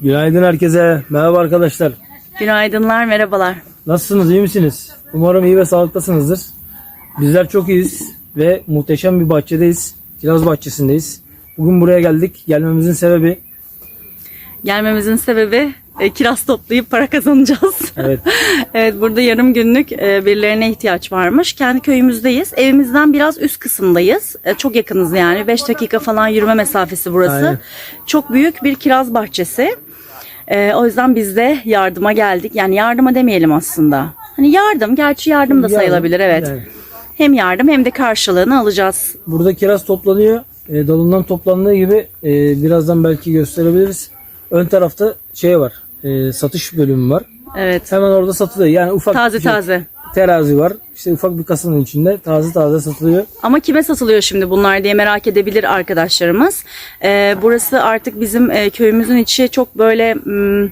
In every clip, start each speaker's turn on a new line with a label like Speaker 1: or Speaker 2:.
Speaker 1: Günaydın herkese. Merhaba arkadaşlar.
Speaker 2: Günaydınlar, merhabalar.
Speaker 1: Nasılsınız? iyi misiniz? Umarım iyi ve sağlıktasınızdır. Bizler çok iyiyiz ve muhteşem bir bahçedeyiz. Kiraz bahçesindeyiz. Bugün buraya geldik. Gelmemizin sebebi
Speaker 2: Gelmemizin sebebi e, kiraz toplayıp para kazanacağız.
Speaker 1: evet
Speaker 2: evet, burada yarım günlük e, birilerine ihtiyaç varmış. Kendi köyümüzdeyiz. Evimizden biraz üst kısımdayız. E, çok yakınız yani. 5 dakika falan yürüme mesafesi burası.
Speaker 1: Aynen.
Speaker 2: Çok büyük bir kiraz bahçesi. E, o yüzden biz de yardıma geldik. Yani yardıma demeyelim aslında. Hani yardım, gerçi yardım da sayılabilir evet.
Speaker 1: yani.
Speaker 2: Hem yardım hem de karşılığını alacağız.
Speaker 1: burada kiraz toplanıyor. E, dalından toplandığı gibi e, birazdan belki gösterebiliriz. Ön tarafta şey var. e, satış bölümü var.
Speaker 2: Evet.
Speaker 1: Hemen orada satılıyor. Yani ufak
Speaker 2: Taze
Speaker 1: bir
Speaker 2: taze.
Speaker 1: terazi var. İşte ufak bir kasanın içinde taze taze satılıyor.
Speaker 2: Ama kime satılıyor şimdi bunlar diye merak edebilir arkadaşlarımız. Ee, burası artık bizim e, köyümüzün içi çok böyle mm,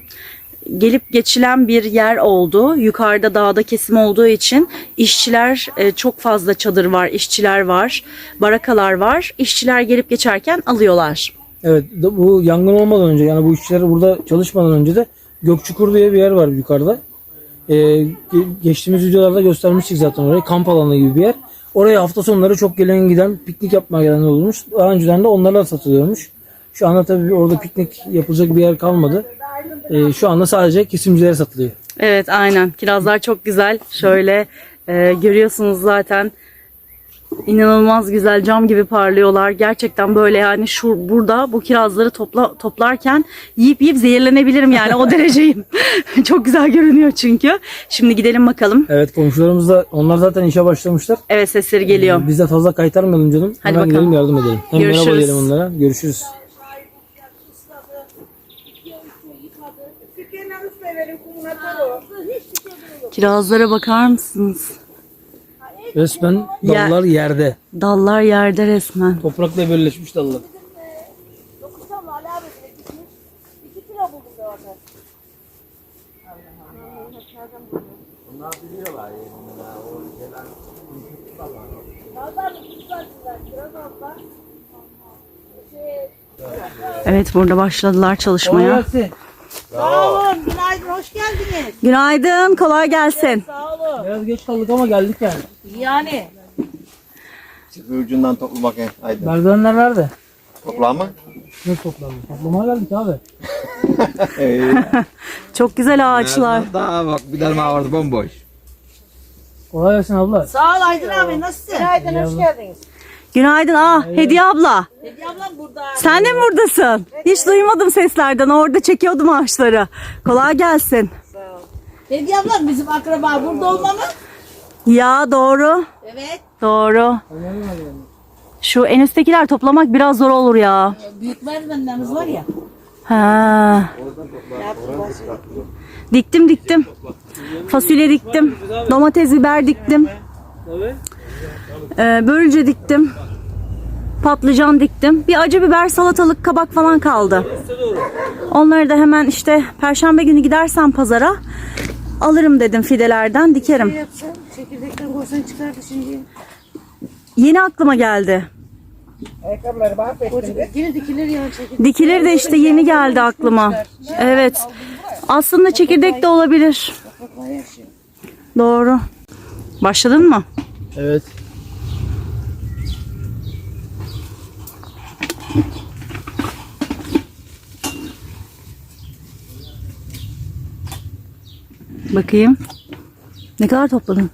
Speaker 2: gelip geçilen bir yer oldu. Yukarıda dağda kesim olduğu için işçiler e, çok fazla çadır var, işçiler var, barakalar var. İşçiler gelip geçerken alıyorlar.
Speaker 1: Evet bu yangın olmadan önce yani bu işçiler burada çalışmadan önce de Gökçukur diye bir yer var yukarıda. Ee, ge- geçtiğimiz videolarda göstermiştik zaten orayı. Kamp alanı gibi bir yer. Oraya hafta sonları çok gelen giden piknik yapmaya gelen olmuş. Daha önceden de onlarla satılıyormuş. Şu anda tabii orada piknik yapılacak bir yer kalmadı. Ee, şu anda sadece kesimcilere satılıyor.
Speaker 2: Evet aynen kirazlar çok güzel. Şöyle e, görüyorsunuz zaten inanılmaz güzel cam gibi parlıyorlar. Gerçekten böyle yani şu burada bu kirazları topla, toplarken yiyip yiyip zehirlenebilirim yani o dereceyim. çok güzel görünüyor çünkü. Şimdi gidelim bakalım.
Speaker 1: Evet komşularımız da onlar zaten işe başlamışlar.
Speaker 2: Evet sesleri geliyor.
Speaker 1: Biz de fazla kaytarmayalım canım.
Speaker 2: Hadi
Speaker 1: Hemen
Speaker 2: bakalım.
Speaker 1: yardım edelim. Hem merhaba
Speaker 2: Görüşürüz.
Speaker 1: diyelim onlara. Görüşürüz.
Speaker 2: Kirazlara bakar mısınız?
Speaker 1: Resmen dallar yerde.
Speaker 2: Dallar yerde resmen.
Speaker 1: Toprakla birleşmiş dallar.
Speaker 2: Evet burada başladılar çalışmaya.
Speaker 3: Sağ olun, günaydın, hoş geldiniz.
Speaker 2: Günaydın kolay gelsin.
Speaker 3: Sağ olun.
Speaker 1: Biraz geç kaldık ama geldik yani.
Speaker 3: Yani,
Speaker 4: Çık ucundan topla bakayım. Haydi.
Speaker 1: Merdivenler nerede?
Speaker 4: Topla mı?
Speaker 1: Ne toplandı? Toplamaya geldik abi.
Speaker 2: Çok güzel ağaçlar.
Speaker 5: Daha bak bir tane vardı bomboş.
Speaker 1: Kolay gelsin abla.
Speaker 3: sağ ol Aydın abi, nasılsın? Günaydın, hoş geldiniz.
Speaker 2: Günaydın. Ah Hediye abla.
Speaker 3: Hediye ablam burada.
Speaker 2: Sen de mi buradasın? Hiç duymadım seslerden. Orada çekiyordum ağaçları. Kolay gelsin.
Speaker 3: Hediye ablam bizim akraba burada olma mı?
Speaker 2: Ya doğru.
Speaker 3: Evet.
Speaker 2: Doğru. Şu en üsttekiler toplamak biraz zor olur ya.
Speaker 3: Büyük merdivenlerimiz var ya.
Speaker 2: Ha. Diktim diktim. Fasulye diktim. Domates biber diktim. Ee, börülce diktim. Patlıcan diktim. Bir acı biber, salatalık, kabak falan kaldı. Onları da hemen işte perşembe günü gidersem pazara alırım dedim fidelerden dikerim.
Speaker 3: Çekirdekten çıkardı şimdi.
Speaker 2: Yeni aklıma geldi.
Speaker 3: Yine dikilir ya çekirdek.
Speaker 2: Dikilir de işte yeni geldi aklıma. Evet. Aslında çekirdek de olabilir. Doğru. Başladın mı?
Speaker 1: Evet.
Speaker 2: Bakayım. Ne kadar topladın?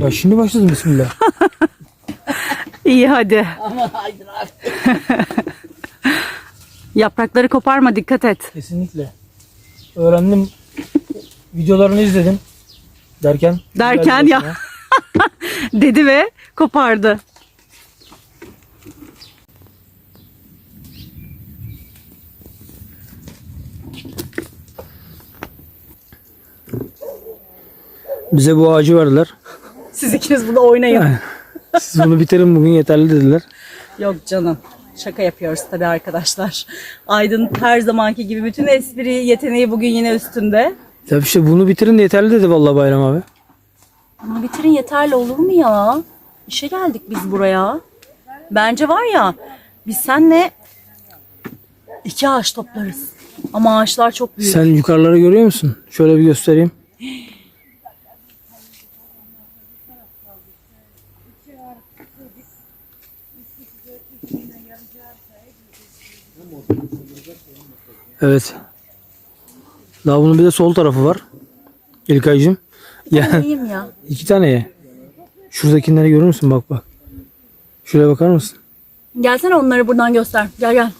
Speaker 1: Ya şimdi başladım bismillah.
Speaker 2: İyi hadi.
Speaker 3: Aman Aydın abi.
Speaker 2: Yaprakları koparma dikkat et.
Speaker 1: Kesinlikle. Öğrendim. Videolarını izledim. Derken.
Speaker 2: Derken ya. Dedi ve kopardı.
Speaker 1: Bize bu ağacı verdiler.
Speaker 2: Siz ikiniz burada oynayın.
Speaker 1: Siz bunu bitirin bugün yeterli dediler.
Speaker 2: Yok canım. Şaka yapıyoruz tabii arkadaşlar. Aydın her zamanki gibi bütün espri yeteneği bugün yine üstünde.
Speaker 1: Tabii işte bunu bitirin de yeterli dedi vallahi Bayram abi.
Speaker 2: Ama bitirin yeterli olur mu ya? İşe geldik biz buraya. Bence var ya biz senle iki ağaç toplarız. Ama ağaçlar çok büyük.
Speaker 1: Sen yukarıları görüyor musun? Şöyle bir göstereyim. Evet. Daha bunun bir de sol tarafı var. İlkaycığım. Ya
Speaker 2: İyiyim ya.
Speaker 1: iki tane ye. Şuradakileri görür müsün? Bak bak. Şuraya bakar mısın?
Speaker 2: Gelsene onları buradan göster. Gel gel.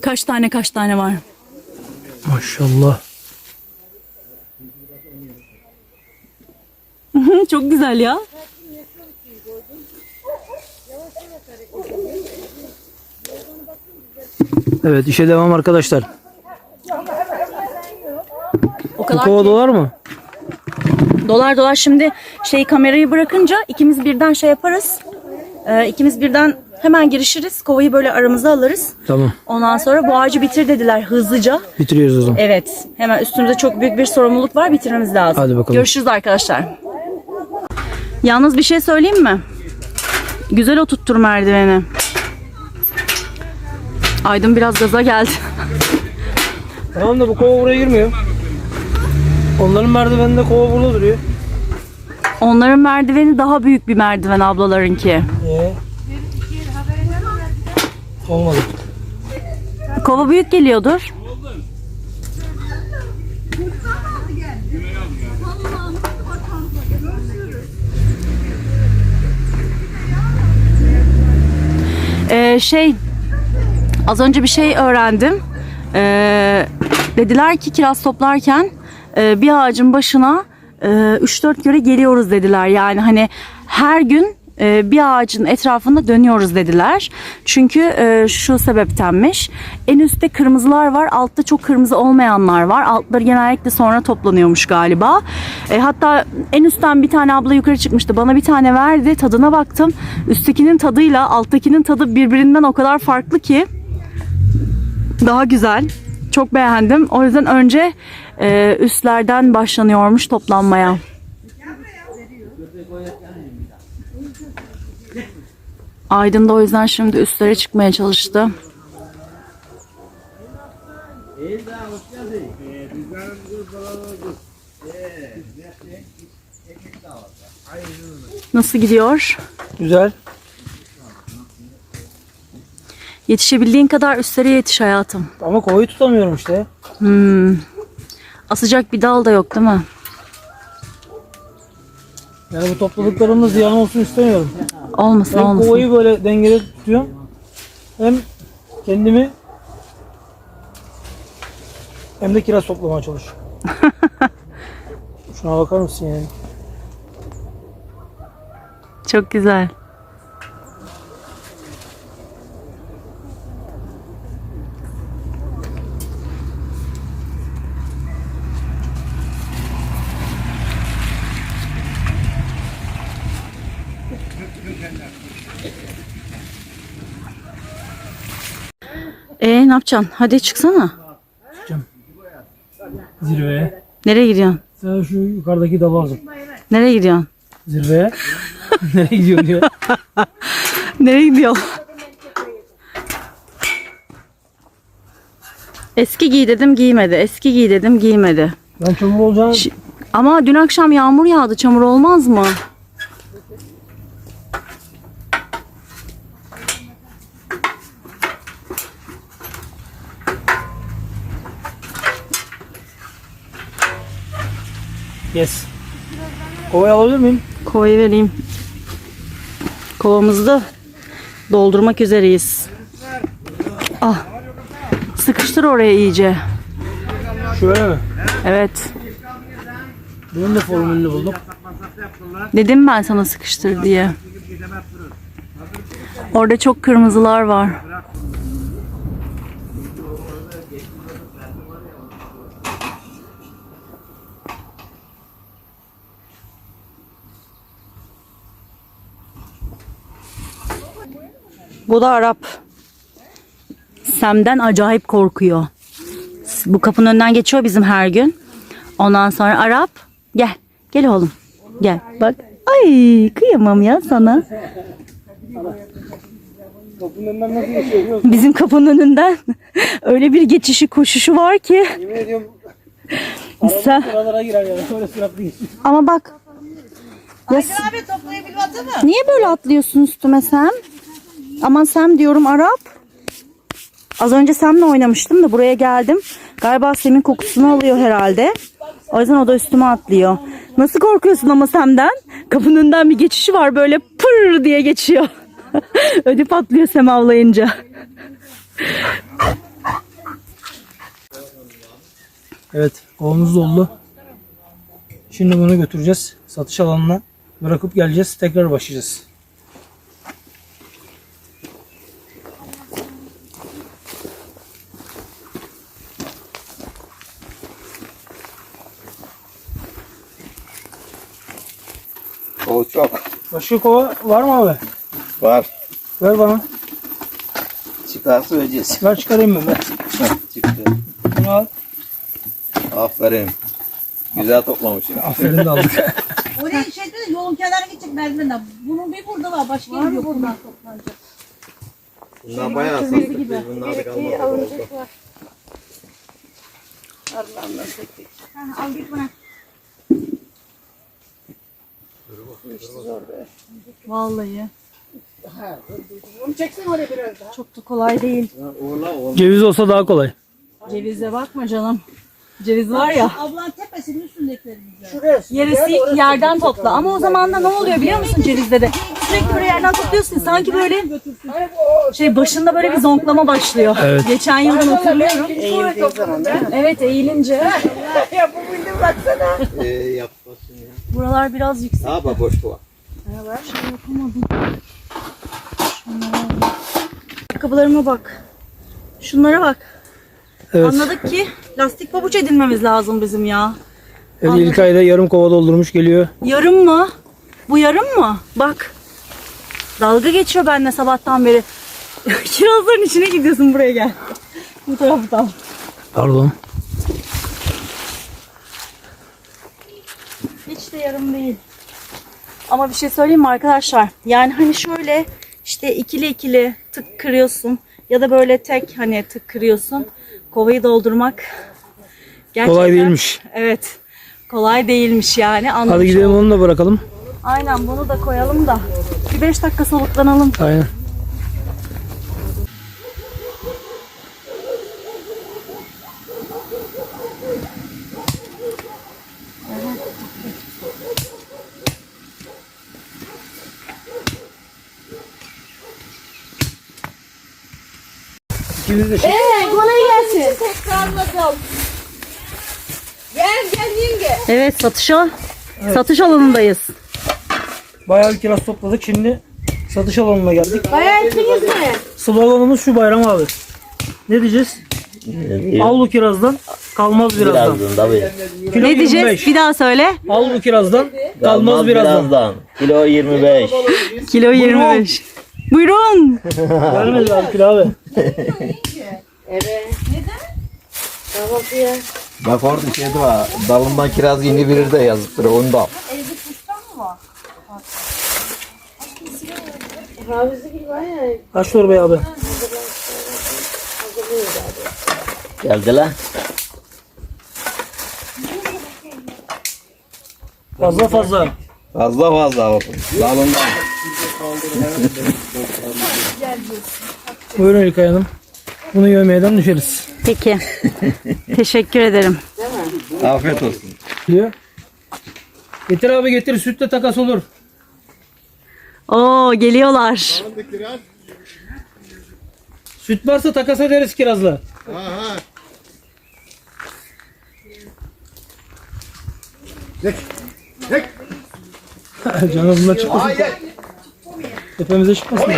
Speaker 2: Kaç tane kaç tane var?
Speaker 1: Maşallah.
Speaker 2: çok güzel ya.
Speaker 1: Evet işe devam arkadaşlar.
Speaker 2: O
Speaker 1: kova dolar mı?
Speaker 2: Dolar dolar şimdi şey kamerayı bırakınca ikimiz birden şey yaparız. Ee, ikimiz birden hemen girişiriz. Kovayı böyle aramıza alırız.
Speaker 1: Tamam.
Speaker 2: Ondan sonra bu ağacı bitir dediler hızlıca.
Speaker 1: Bitiriyoruz o zaman.
Speaker 2: Evet. Hemen üstümüzde çok büyük bir sorumluluk var. Bitirmemiz lazım.
Speaker 1: Hadi bakalım.
Speaker 2: Görüşürüz arkadaşlar. Yalnız bir şey söyleyeyim mi? Güzel oturttur merdiveni. Aydın biraz gaza geldi.
Speaker 1: Tamam da bu kova buraya girmiyor. Onların merdiveninde kova burada duruyor.
Speaker 2: Onların merdiveni daha büyük bir merdiven ablalarınki.
Speaker 1: Ee? Olmadı.
Speaker 2: Kova büyük geliyordur. Ee, şey az önce bir şey öğrendim. Ee, dediler ki kiraz toplarken e, bir ağacın başına e, 3-4 kere geliyoruz dediler. Yani hani her gün e, bir ağacın etrafında dönüyoruz dediler. Çünkü e, şu sebeptenmiş. En üstte kırmızılar var, altta çok kırmızı olmayanlar var. Altları genellikle sonra toplanıyormuş galiba. E, hatta en üstten bir tane abla yukarı çıkmıştı. Bana bir tane verdi. Tadına baktım. Üsttekinin tadıyla alttakinin tadı birbirinden o kadar farklı ki daha güzel. Çok beğendim. O yüzden önce e, üstlerden başlanıyormuş toplanmaya. Aydın da o yüzden şimdi üstlere çıkmaya çalıştı. Nasıl gidiyor?
Speaker 1: Güzel.
Speaker 2: Yetişebildiğin kadar üstlere yetiş hayatım.
Speaker 1: Ama kovayı tutamıyorum işte.
Speaker 2: Hmm. Asacak bir dal da yok değil mi?
Speaker 1: Yani bu topladıklarımız ziyan olsun istemiyorum.
Speaker 2: Olmasın
Speaker 1: Ben
Speaker 2: olmasın.
Speaker 1: kovayı böyle dengede tutuyorum. Hem kendimi hem de kiraz toplamaya çalışıyorum. Şuna bakar mısın yani?
Speaker 2: Çok güzel. E ne yapacaksın? Hadi çıksana.
Speaker 1: Zirveye.
Speaker 2: Nereye gidiyorsun?
Speaker 1: Sen şu yukarıdaki dalı alacağım.
Speaker 2: Nereye gidiyorsun?
Speaker 1: Zirveye. Nereye gidiyor diyor.
Speaker 2: Nereye gidiyorsun? Eski giy dedim giymedi. Eski giy dedim giymedi.
Speaker 1: Ben çamur olacağını
Speaker 2: Ş- Ama dün akşam yağmur yağdı. Çamur olmaz mı?
Speaker 1: Yes. Kovayı alabilir miyim?
Speaker 2: Kovayı vereyim. Kovamızı da doldurmak üzereyiz. Ah. Sıkıştır oraya iyice.
Speaker 1: Şöyle mi?
Speaker 2: Evet.
Speaker 1: Bunun da formülünü buldum.
Speaker 2: Dedim ben sana sıkıştır diye. Orada çok kırmızılar var. Bu da Arap. Sem'den acayip korkuyor. Bu kapının önünden geçiyor bizim her gün. Ondan sonra Arap gel. Gel oğlum. Gel bak. Ay kıyamam ya sana.
Speaker 1: Kapının önünden nasıl geçiyor biliyor musun?
Speaker 2: Bizim kapının önünden öyle bir geçişi koşuşu var ki.
Speaker 1: Yemin ediyorum
Speaker 2: Sen,
Speaker 1: girer yani. Öyle
Speaker 2: ama bak
Speaker 3: Aydın abi toplayabilmedi mi?
Speaker 2: niye böyle atlıyorsun üstüme Sem? Aman Sem diyorum Arap. Az önce Sem'le oynamıştım da buraya geldim. Galiba Sem'in kokusunu alıyor herhalde. O yüzden o da üstüme atlıyor. Nasıl korkuyorsun ama Sem'den? Kapının önünden bir geçişi var böyle pır diye geçiyor. Ödü patlıyor Sem avlayınca.
Speaker 1: Evet kovamız doldu. Şimdi bunu götüreceğiz. Satış alanına bırakıp geleceğiz. Tekrar başlayacağız.
Speaker 4: O çok.
Speaker 1: Başka kova var mı abi?
Speaker 4: Var.
Speaker 1: Ver bana.
Speaker 4: Çıkarsa öleceğiz.
Speaker 1: Ver çıkarayım ben.
Speaker 4: Heh, Çıktı.
Speaker 1: Bunu al.
Speaker 4: Aferin. Güzel toplamışsın.
Speaker 1: Aferin de aldık.
Speaker 3: Oraya şeyde de yolun kenarına gidecek merdivenden. Bunun bir burada var. Başka yer yok. Buradan toplanacak.
Speaker 4: Bunlar bayağı sattık. Biz bunlar da kalmadı.
Speaker 3: Ha, al git bana.
Speaker 2: Vallahi. Çok da kolay değil.
Speaker 1: Ceviz olsa daha kolay.
Speaker 2: Cevize bakma canım. Ceviz var ya.
Speaker 3: Ablan tepesinin üstündekileri güzel.
Speaker 2: Yarısı yerden topla. Ama o zaman da ne oluyor biliyor musun cevizde de? Sürekli böyle yerden topluyorsun. Sanki böyle şey başında böyle bir zonklama başlıyor.
Speaker 1: Evet.
Speaker 2: Geçen yıldan hatırlıyorum. Evet eğilince.
Speaker 4: Ee, yapmasın ya.
Speaker 2: Buralar biraz yüksek.
Speaker 4: Ha bak boş var.
Speaker 2: Ayakkabılarıma bak. Şunlara bak.
Speaker 1: Evet.
Speaker 2: Anladık ki lastik pabuç edinmemiz lazım bizim ya.
Speaker 1: evet ilk ayda yarım kova doldurmuş geliyor.
Speaker 2: Yarım mı? Bu yarım mı? Bak. Dalga geçiyor benimle sabahtan beri. Kirazların içine gidiyorsun buraya gel. Bu taraftan.
Speaker 1: Pardon.
Speaker 2: De yarım değil. Ama bir şey söyleyeyim mi arkadaşlar? Yani hani şöyle işte ikili ikili tık kırıyorsun ya da böyle tek hani tık kırıyorsun. Kovayı doldurmak gerçekten
Speaker 1: Kolay değilmiş.
Speaker 2: Evet. Kolay değilmiş yani. Anlamış
Speaker 1: Hadi gidelim
Speaker 2: oldum.
Speaker 1: onu da bırakalım.
Speaker 2: Aynen bunu da koyalım da. Bir 5 dakika soluklanalım.
Speaker 1: Aynen. İkiniz de şey.
Speaker 3: Tekrarladım. Gel gel yenge.
Speaker 2: Evet satışa satış alanındayız.
Speaker 1: Bayağı bir kiraz topladık. Şimdi satış alanına geldik.
Speaker 3: Bayağı ettiniz mi?
Speaker 1: Sloganımız şu bayram abi. Ne diyeceğiz? Al bu kirazdan, kalmaz birazdan. Kilo
Speaker 2: Ne diyeceğiz?
Speaker 1: 25.
Speaker 2: Bir daha söyle.
Speaker 1: Al bu kirazdan, kalmaz birazdan.
Speaker 4: Kilo 25.
Speaker 2: Kilo 25. Buyurun.
Speaker 1: Vermedi abi kilo abi.
Speaker 4: Bak orada şey de var. Dalından kiraz yeni bilir de yazıktır onu da al.
Speaker 1: Kaç torba abi?
Speaker 4: Geldi lan.
Speaker 1: Fazla fazla.
Speaker 4: Fazla fazla. Dalından.
Speaker 1: Buyurun İlkay Hanım. Bunu yövmeyeden düşeriz.
Speaker 2: Peki. Teşekkür ederim.
Speaker 4: Afiyet olsun.
Speaker 1: Diyor. Getir abi getir. Sütle takas olur.
Speaker 2: Oo geliyorlar.
Speaker 1: Süt varsa takas ederiz kirazla. Canım bunlar çıkmasın. Tepemize çıkmasın.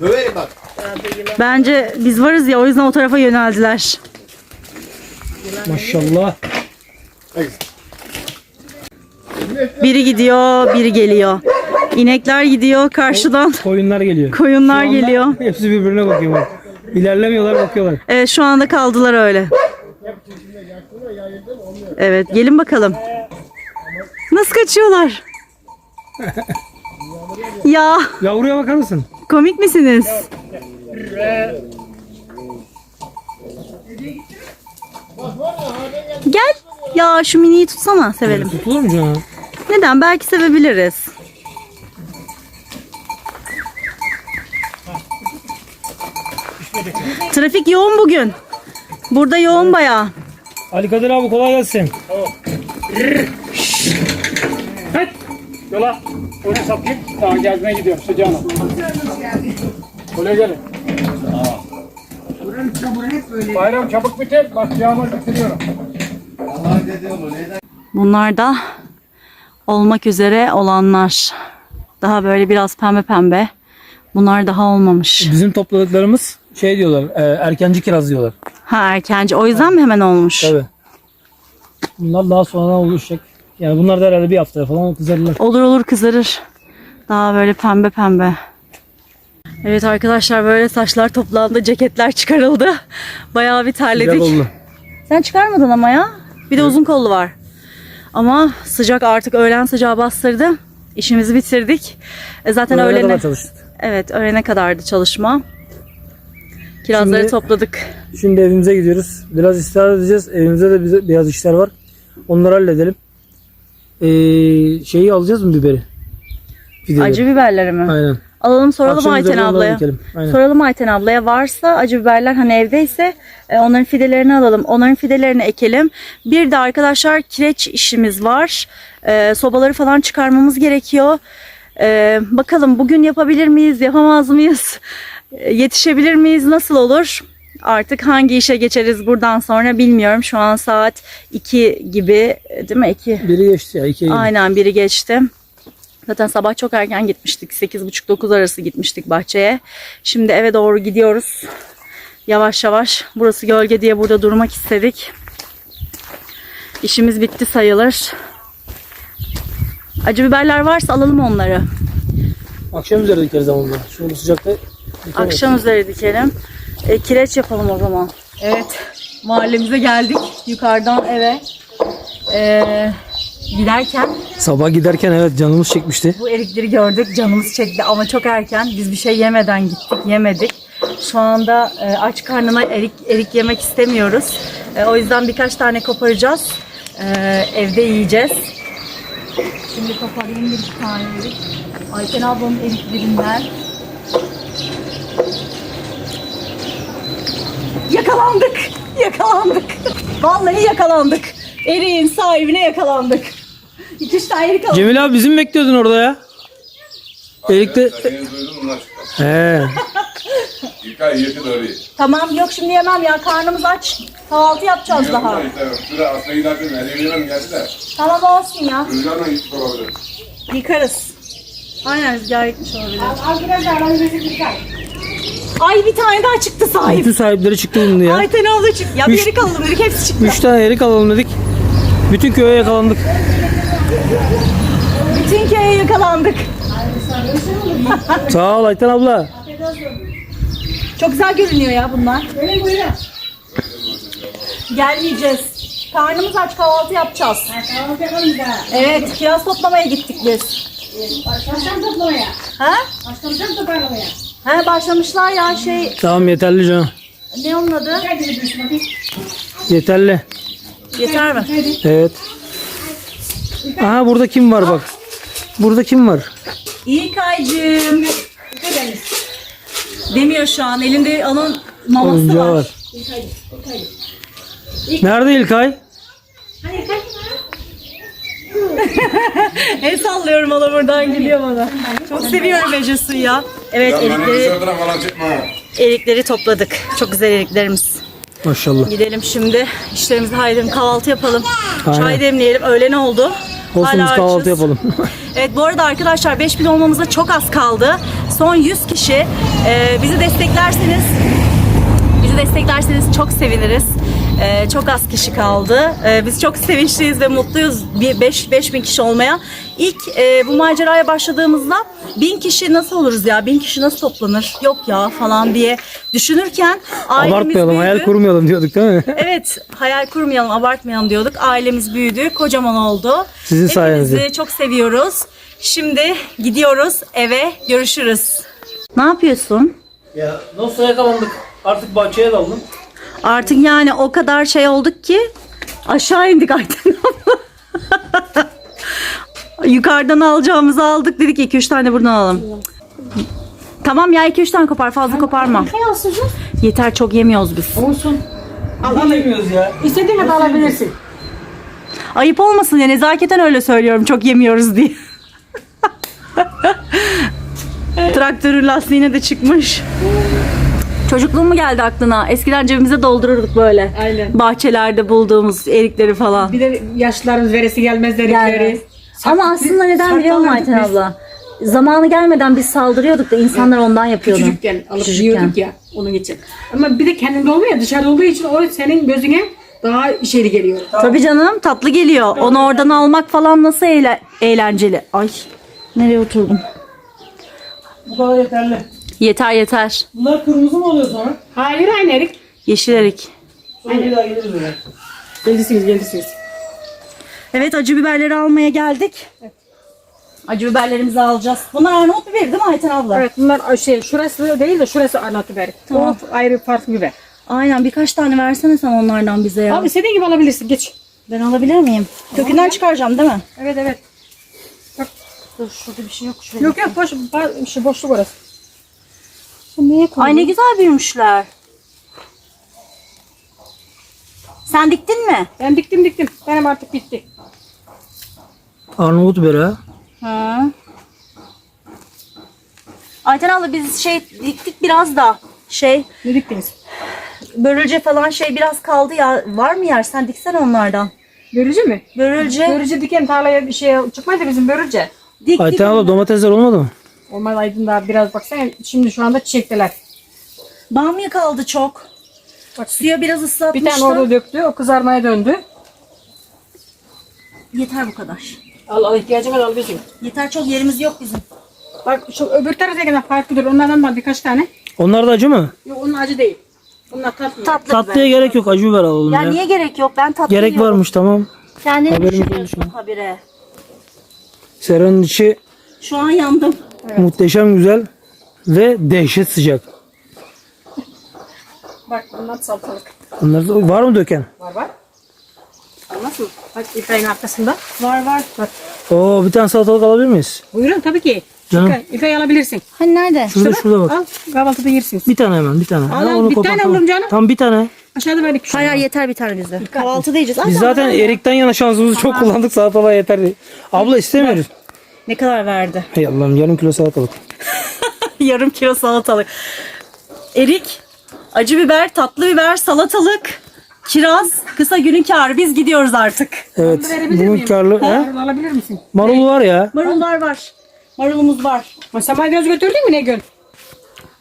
Speaker 4: Döverim bak.
Speaker 2: Bence biz varız ya o yüzden o tarafa yöneldiler.
Speaker 1: Maşallah.
Speaker 2: Biri gidiyor, biri geliyor. İnekler gidiyor karşıdan.
Speaker 1: Koyunlar geliyor.
Speaker 2: Koyunlar geliyor.
Speaker 1: Hepsi birbirine bakıyor bak. İlerlemiyorlar bakıyorlar.
Speaker 2: Evet şu anda kaldılar öyle. Evet gelin bakalım. Nasıl kaçıyorlar? ya
Speaker 1: Yavruya bakar mısın?
Speaker 2: komik misiniz? Gel. Ya şu miniyi tutsana sevelim.
Speaker 1: Tutulur mu canım?
Speaker 2: Neden? Belki sevebiliriz. Trafik yoğun bugün. Burada yoğun bayağı.
Speaker 1: Ali Kadir abi kolay gelsin.
Speaker 6: Yola. Onu sapayım. Tamam gezmeye gidiyorum sıcağına. Kolay gelin. Bayram çabuk biter. Bak yağmur bitiriyorum.
Speaker 2: Bunlar da olmak üzere olanlar. Daha böyle biraz pembe pembe. Bunlar daha olmamış.
Speaker 1: Bizim topladıklarımız şey diyorlar, e, erkenci kiraz diyorlar.
Speaker 2: Ha erkenci. O yüzden mi hemen olmuş?
Speaker 1: Tabii. Bunlar daha sonradan oluşacak. Yani bunlar da herhalde bir haftaya falan kızarırlar.
Speaker 2: Olur olur kızarır. Daha böyle pembe pembe. Evet arkadaşlar böyle saçlar toplandı, ceketler çıkarıldı. Bayağı bir
Speaker 1: Güzel
Speaker 2: terledik.
Speaker 1: oldu.
Speaker 2: Sen çıkarmadın ama ya. Bir de uzun kollu var. Ama sıcak artık öğlen sıcağı bastırdı. İşimizi bitirdik. E zaten
Speaker 1: Öğlene
Speaker 2: öğlene,
Speaker 1: kadar çalıştık.
Speaker 2: evet öğlene kadardı çalışma. Kirazları
Speaker 1: Şimdi-
Speaker 2: topladık.
Speaker 1: Şimdi evimize gidiyoruz. Biraz istirahat edeceğiz. Evimizde de bize biraz işler var. Onları halledelim. Ee, şeyi alacağız mı biberi? Fideleri.
Speaker 2: Acı biberleri mi?
Speaker 1: Aynen.
Speaker 2: Alalım soralım
Speaker 1: Akşam
Speaker 2: Ayten
Speaker 1: üzerine onları
Speaker 2: ablaya.
Speaker 1: dikelim. Aynen.
Speaker 2: Soralım Ayten ablaya. Varsa acı biberler hani evdeyse e, onların fidelerini alalım. Onların fidelerini ekelim. Bir de arkadaşlar kireç işimiz var. E, sobaları falan çıkarmamız gerekiyor. E, bakalım bugün yapabilir miyiz, yapamaz mıyız? E, yetişebilir miyiz, nasıl olur? Artık hangi işe geçeriz buradan sonra bilmiyorum. Şu an saat 2 gibi değil mi? 2.
Speaker 1: Biri geçti ya. ikiye girdi.
Speaker 2: Aynen biri geçti. Zaten sabah çok erken gitmiştik. 8.30-9 arası gitmiştik bahçeye. Şimdi eve doğru gidiyoruz. Yavaş yavaş. Burası gölge diye burada durmak istedik. İşimiz bitti sayılır. Acı biberler varsa alalım onları.
Speaker 1: Akşam üzeri dikeriz ama bunu. Şu sıcakta dikemeyiz.
Speaker 2: Akşam üzeri dikelim. E, kireç yapalım o zaman. Evet. Mahallemize geldik. Yukarıdan eve. E, giderken
Speaker 1: Sabah giderken evet canımız çekmişti.
Speaker 2: Bu erikleri gördük. Canımız çekti ama çok erken. Biz bir şey yemeden gittik. Yemedik. Şu anda e, aç karnına erik, erik yemek istemiyoruz. E, o yüzden birkaç tane koparacağız. E, evde yiyeceğiz. Şimdi koparayım bir iki tane erik. Ayten ablamın eriklerinden. Yakalandık. Yakalandık. Vallahi yakalandık. Eriğin sahibine yakalandık. İki üç tane erik aldık.
Speaker 1: Cemil abi bizim bekliyordun orada ya. Erik'te...
Speaker 7: Seni duydum bunlar çıktı.
Speaker 1: He.
Speaker 7: İlkay yedi doğru.
Speaker 2: Tamam yok şimdi yemem ya karnımız aç. Kahvaltı yapacağız daha.
Speaker 7: Şurada aslında giderken eli yemem geldi de.
Speaker 2: Tamam olsun ya.
Speaker 7: Rüzgarla gittik olabilir.
Speaker 2: Yıkarız. Aynen rüzgar gitmiş olabilir.
Speaker 3: Al biraz daha ben gözüm yıkar.
Speaker 2: Ay bir tane daha çıktı sahip.
Speaker 1: Bütün sahipleri çıktı bunun ya.
Speaker 2: Ayten abla çıktı. Ya bir
Speaker 1: Üç-
Speaker 2: erik alalım dedik hepsi çıktı.
Speaker 1: Üç tane erik alalım dedik. Bütün köye yakalandık.
Speaker 2: Bütün köye yakalandık.
Speaker 1: Sağ ol Ayten abla.
Speaker 2: Çok güzel görünüyor ya bunlar. Gelmeyeceğiz. Karnımız aç kahvaltı yapacağız. Evet kiraz toplamaya gittik biz.
Speaker 3: Başlayacağım toplamaya.
Speaker 2: Ha?
Speaker 3: Başlayacağım toplamaya.
Speaker 2: Ha başlamışlar ya şey
Speaker 1: Tamam yeterli canım.
Speaker 2: ne onun adı?
Speaker 1: Yeterli.
Speaker 2: Yeter mi?
Speaker 1: Evet. Aha burada kim var bak. Burada kim var?
Speaker 2: İlkaycığım. Demiyor şu an. Elinde onun maması
Speaker 1: Oyuncağı
Speaker 2: var.
Speaker 1: var. Nerede İlkay?
Speaker 2: El sallıyorum ona buradan geliyor bana. Çok seviyorum Ece Su'yu ya. Evet erikleri,
Speaker 7: sırtına falan çıkma.
Speaker 2: erikleri topladık. Çok güzel eriklerimiz.
Speaker 1: Maşallah.
Speaker 2: Gidelim şimdi. İşlerimizi halledelim. Kahvaltı yapalım.
Speaker 1: Aynen.
Speaker 2: Çay demleyelim. Öğlen oldu.
Speaker 1: Olsun biz
Speaker 2: Hala
Speaker 1: kahvaltı
Speaker 2: açız.
Speaker 1: yapalım.
Speaker 2: Evet bu arada arkadaşlar 5000 olmamıza çok az kaldı. Son 100 kişi. Ee, bizi desteklerseniz bizi desteklerseniz çok seviniriz. Ee, çok az kişi kaldı. Ee, biz çok sevinçliyiz ve mutluyuz bir 5 5000 kişi olmaya. İlk e, bu maceraya başladığımızda 1000 kişi nasıl oluruz ya? 1000 kişi nasıl toplanır? Yok ya falan diye düşünürken ailemiz
Speaker 1: Abartmayalım, hayal
Speaker 2: büyüdü.
Speaker 1: kurmayalım diyorduk değil mi?
Speaker 2: Evet, hayal kurmayalım, abartmayalım diyorduk. Ailemiz büyüdü, kocaman oldu.
Speaker 1: Sizin sayenizde.
Speaker 2: Hepinizi çok seviyoruz. Şimdi gidiyoruz eve, görüşürüz. Ne yapıyorsun?
Speaker 1: Ya nasıl yakalandık? Artık bahçeye daldım.
Speaker 2: Artık yani o kadar şey olduk ki aşağı indik Ayten abla. Yukarıdan alacağımızı aldık dedik 2-3 tane buradan alalım. Tamam ya 2-3 tane kopar fazla koparma. Yeter çok yemiyoruz biz.
Speaker 6: Olsun.
Speaker 1: Yemiyoruz ya.
Speaker 6: İstediğin kadar alabilirsin.
Speaker 2: Ayıp olmasın ya nezaketen öyle söylüyorum çok yemiyoruz diye. Traktörün lastiğine de çıkmış. Çocukluğun mu geldi aklına? Eskiden cebimize doldururduk böyle.
Speaker 6: Aynen.
Speaker 2: Bahçelerde bulduğumuz erikleri falan.
Speaker 6: Bir de yaşlılarımız veresi gelmez dedikleri.
Speaker 2: Ama aslında neden biliyor musun Ayten
Speaker 6: biz.
Speaker 2: abla? Zamanı gelmeden biz saldırıyorduk da insanlar ondan yapıyordu.
Speaker 6: Küçücükken alıp
Speaker 2: Küçücükken.
Speaker 6: yiyorduk ya onun için. Ama bir de kendinde olmuyor ya dışarıda olduğu için o senin gözüne daha içeri geliyor.
Speaker 2: Tabii canım tatlı geliyor. Onu oradan almak falan nasıl eğle- eğlenceli. Ay nereye oturdum?
Speaker 1: Bu kadar yeterli.
Speaker 2: Yeter yeter.
Speaker 1: Bunlar kırmızı mı oluyor sonra?
Speaker 6: Hayır aynı erik.
Speaker 2: Yeşil erik.
Speaker 1: Sonra bir daha geliriz öyle.
Speaker 6: Gelirsiniz gelirsiniz.
Speaker 2: Evet acı biberleri almaya geldik. Acı biberlerimizi alacağız. Bunlar Arnavut biberi değil mi Ayten abla?
Speaker 6: Evet bunlar şey şurası değil de şurası Arnavut biberi.
Speaker 2: Tamam.
Speaker 6: O ayrı farklı biber.
Speaker 2: Aynen birkaç tane versene sen onlardan bize ya.
Speaker 6: Al istediğin gibi alabilirsin geç.
Speaker 2: Ben alabilir miyim? Kökünden çıkaracağım değil mi?
Speaker 6: Evet evet.
Speaker 2: Dur şurada bir şey yok. Şuraya.
Speaker 6: Yok yok boş, şey, boşluk orası.
Speaker 2: Ay ne güzel büyümüşler. Sen diktin mi?
Speaker 6: Ben diktim diktim. Benim artık bitti.
Speaker 1: Arnavut ha.
Speaker 2: Hı. Ayten abla biz şey diktik biraz da şey
Speaker 6: Ne diktiniz?
Speaker 2: börülce falan şey biraz kaldı ya. Var mı yer? Sen diksen onlardan.
Speaker 6: Börücü mü?
Speaker 2: Börülce
Speaker 6: Börücü diken tarlaya bir şey çıkmadı bizim börülce.
Speaker 2: dik
Speaker 1: Ayten abla domatesler olmadı mı?
Speaker 6: Olmaz aydın daha biraz baksana şimdi şu anda çiçekteler.
Speaker 2: Bamya kaldı çok.
Speaker 6: Bak
Speaker 2: Suya biraz
Speaker 6: bir
Speaker 2: ıslatmıştım.
Speaker 6: tane orada döktü o kızarmaya döndü.
Speaker 2: Yeter bu kadar.
Speaker 6: Al al ihtiyacın kadar al bizim.
Speaker 2: Yeter çok yerimiz yok bizim.
Speaker 6: Bak şu öbür taraftaki farklıdır. Onlardan var birkaç tane.
Speaker 1: Onlar da acı mı?
Speaker 6: Yok onun acı değil. Bunlar tatlı.
Speaker 2: Tatlı
Speaker 1: Tatlıya
Speaker 2: biber.
Speaker 1: gerek yok acı biber alalım
Speaker 2: Ya
Speaker 1: ya.
Speaker 2: niye gerek yok? Ben tatlı
Speaker 1: Gerek
Speaker 2: yiyorum.
Speaker 1: varmış tamam.
Speaker 2: Kendini
Speaker 1: Haberimiz
Speaker 2: düşünüyorsun
Speaker 1: olmuş
Speaker 2: habire.
Speaker 1: Seranın içi
Speaker 2: Şu an yandım.
Speaker 1: Muhteşem güzel ve dehşet sıcak.
Speaker 6: Bak bunlar salatalık.
Speaker 1: Bunlar da var mı döken?
Speaker 6: Var var. Al nasıl? Bak İpek'in arkasında.
Speaker 2: Var var.
Speaker 6: Bak.
Speaker 1: Oo bir tane salatalık alabilir miyiz?
Speaker 6: Buyurun tabii ki.
Speaker 1: Canım.
Speaker 6: İpek, İpek alabilirsin.
Speaker 2: Hani nerede?
Speaker 1: Şurada şurada bak.
Speaker 6: Al kahvaltıda yersiniz.
Speaker 1: Bir tane hemen bir tane.
Speaker 6: Al, al,
Speaker 1: onu
Speaker 6: bir
Speaker 1: kopar,
Speaker 6: tane
Speaker 1: tamam.
Speaker 6: alırım canım.
Speaker 1: Tamam bir tane.
Speaker 6: Aşağıda verdik.
Speaker 2: Hayır hayır, yeter bir tane bize. Kahvaltıda yiyeceğiz.
Speaker 1: Biz zaten erikten yana şansımızı çok kullandık salatalığa yeter diye. Abla istemiyoruz.
Speaker 2: Ne kadar verdi?
Speaker 1: Hey Allah'ım yarım kilo salatalık.
Speaker 2: Yarım kilo salatalık. Erik, acı biber, tatlı biber, salatalık, kiraz, kısa günün kârı. Biz gidiyoruz artık.
Speaker 1: Evet.
Speaker 6: verebilir
Speaker 1: Bunun karlı.
Speaker 6: Marul alabilir misin?
Speaker 1: Marul var ya.
Speaker 2: Marullar var. Marulumuz var.
Speaker 6: Ha, Sen maydanoz götürdün mü ne gün?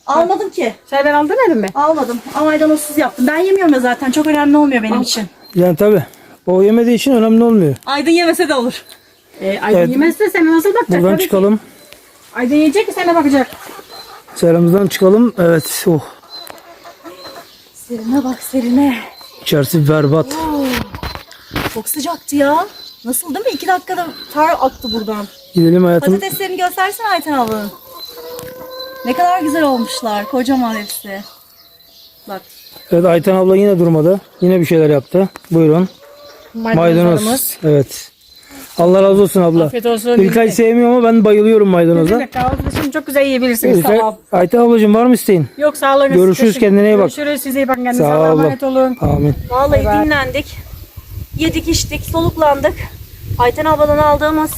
Speaker 2: Almadım ki.
Speaker 6: Sen ben aldın mi?
Speaker 2: Almadım. Ama maydanozsuz yaptım. Ben yemiyorum ya zaten. Çok önemli olmuyor benim için.
Speaker 1: Yani tabi. O yemediği için önemli olmuyor.
Speaker 2: Aydın yemese de olur.
Speaker 6: E, Aydın
Speaker 1: Evet.
Speaker 6: yemezse sen nasıl bakacaksın?
Speaker 1: Buradan
Speaker 6: Tabii ki.
Speaker 1: çıkalım.
Speaker 6: Aydın yiyecek ki sana bakacak.
Speaker 1: Seramızdan çıkalım. Evet. Oh.
Speaker 2: Serine bak serine.
Speaker 1: İçerisi berbat.
Speaker 2: Çok sıcaktı ya. Nasıl değil mi? İki dakikada ter aktı buradan.
Speaker 1: Gidelim hayatım.
Speaker 2: Patateslerini göstersene Ayten ablanın. Ne kadar güzel olmuşlar. Kocaman hepsi. Bak.
Speaker 1: Evet Ayten abla yine durmadı. Yine bir şeyler yaptı. Buyurun. Maydanoz. Evet. Allah razı olsun abla.
Speaker 6: Afiyet olsun.
Speaker 1: İlkay sevmiyor ama ben bayılıyorum maydanoza.
Speaker 6: Kahvaltıda şimdi çok güzel yiyebilirsiniz.
Speaker 1: İlkay,
Speaker 6: Sağ ol.
Speaker 1: Ayten ablacığım var mı isteğin?
Speaker 6: Yok sağ olun.
Speaker 1: Görüşürüz, kendine iyi bak.
Speaker 6: Görüşürüz size iyi bakın kendinize.
Speaker 1: Sağ olun.
Speaker 6: emanet olun.
Speaker 1: Amin.
Speaker 2: Vallahi
Speaker 6: bay.
Speaker 2: dinlendik. Yedik içtik, soluklandık. Ayten abladan aldığımız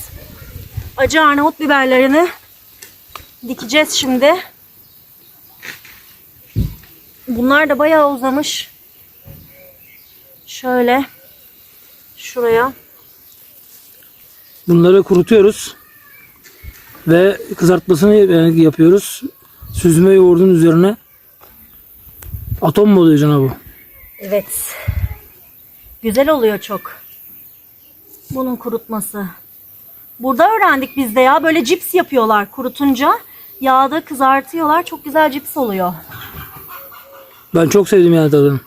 Speaker 2: acı Arnavut biberlerini dikeceğiz şimdi. Bunlar da bayağı uzamış. Şöyle şuraya.
Speaker 1: Bunları kurutuyoruz. Ve kızartmasını e, yapıyoruz. Süzme yoğurdun üzerine. Atom mu oluyor canım bu?
Speaker 2: Evet. Güzel oluyor çok. Bunun kurutması. Burada öğrendik biz de ya. Böyle cips yapıyorlar kurutunca. Yağda kızartıyorlar. Çok güzel cips oluyor.
Speaker 1: Ben çok sevdim yani tadını.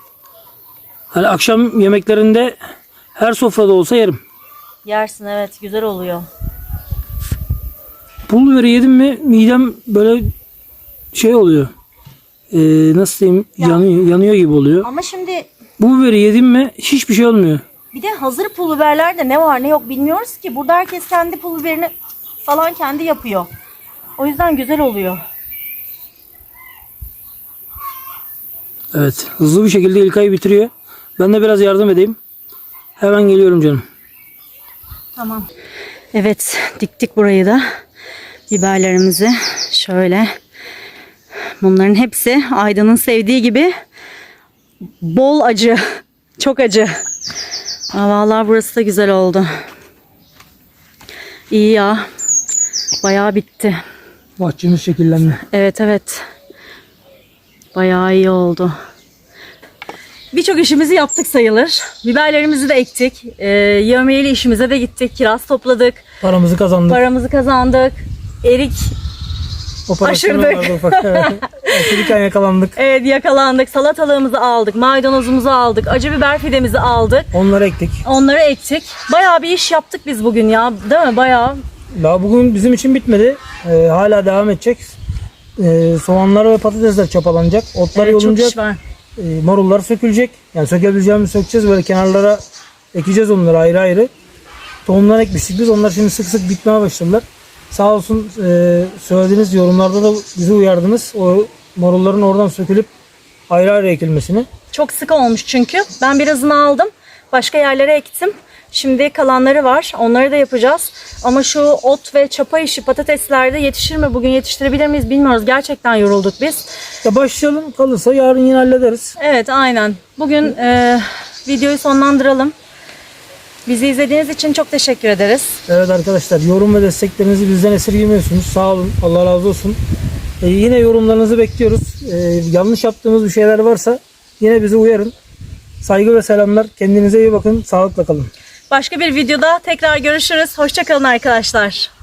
Speaker 1: Hani akşam yemeklerinde her sofrada olsa yerim.
Speaker 2: Yersin evet. Güzel oluyor.
Speaker 1: Pul biberi yedim mi midem böyle şey oluyor. Ee, nasıl diyeyim? Yanıyor, yanıyor gibi oluyor.
Speaker 2: Ama şimdi
Speaker 1: Bu biberi yedim mi hiçbir şey olmuyor.
Speaker 2: bir de hazır pul biberlerde ne var ne yok bilmiyoruz ki. Burada herkes kendi pul biberini falan kendi yapıyor. O yüzden güzel oluyor.
Speaker 1: Evet. Hızlı bir şekilde İlkay bitiriyor. Ben de biraz yardım edeyim. Hemen geliyorum canım.
Speaker 2: Tamam. Evet diktik burayı da. Biberlerimizi şöyle. Bunların hepsi Aydın'ın sevdiği gibi bol acı. Çok acı. Aa, vallahi burası da güzel oldu. İyi ya. Bayağı bitti.
Speaker 1: Bahçemiz şekillendi.
Speaker 2: Evet evet. Bayağı iyi oldu. Birçok işimizi yaptık sayılır. Biberlerimizi de ektik. Ee, yevmiyeli işimize de gittik. Kiraz topladık.
Speaker 1: Paramızı kazandık.
Speaker 2: Paramızı kazandık. Erik
Speaker 1: Operasyonu
Speaker 2: aşırdık.
Speaker 1: vardı ufak. Yakalandık.
Speaker 2: evet yakalandık. Salatalığımızı aldık. Maydanozumuzu aldık. Acı biber fidemizi aldık.
Speaker 1: Onları ektik.
Speaker 2: Onları ektik. Bayağı bir iş yaptık biz bugün ya. Değil mi? Bayağı.
Speaker 1: Daha bugün bizim için bitmedi. Ee, hala devam edecek. Ee, soğanlar ve patatesler çapalanacak. Otlar
Speaker 2: Evet, çok
Speaker 1: yolunacak.
Speaker 2: iş var.
Speaker 1: Ee, marullar sökülecek. Yani sökebileceğimizi sökeceğiz. Böyle kenarlara ekeceğiz onları ayrı ayrı. Tohumlar ekmiştik biz. Onlar şimdi sık sık bitmeye başladılar. Sağ olsun e, söylediğiniz yorumlarda da bizi uyardınız. O marulların oradan sökülüp ayrı ayrı ekilmesini.
Speaker 2: Çok sık olmuş çünkü. Ben birazını aldım. Başka yerlere ektim. Şimdi kalanları var. Onları da yapacağız. Ama şu ot ve çapa işi patateslerde yetişir mi? Bugün yetiştirebilir miyiz bilmiyoruz. Gerçekten yorulduk biz.
Speaker 1: Ya başlayalım kalırsa yarın yine hallederiz.
Speaker 2: Evet aynen. Bugün e, videoyu sonlandıralım. Bizi izlediğiniz için çok teşekkür ederiz.
Speaker 1: Evet arkadaşlar yorum ve desteklerinizi bizden esirgemiyorsunuz. Sağ olun. Allah razı olsun. Ee, yine yorumlarınızı bekliyoruz. Ee, yanlış yaptığımız bir şeyler varsa yine bizi uyarın. Saygı ve selamlar. Kendinize iyi bakın. Sağlıkla kalın.
Speaker 2: Başka bir videoda tekrar görüşürüz. Hoşçakalın arkadaşlar.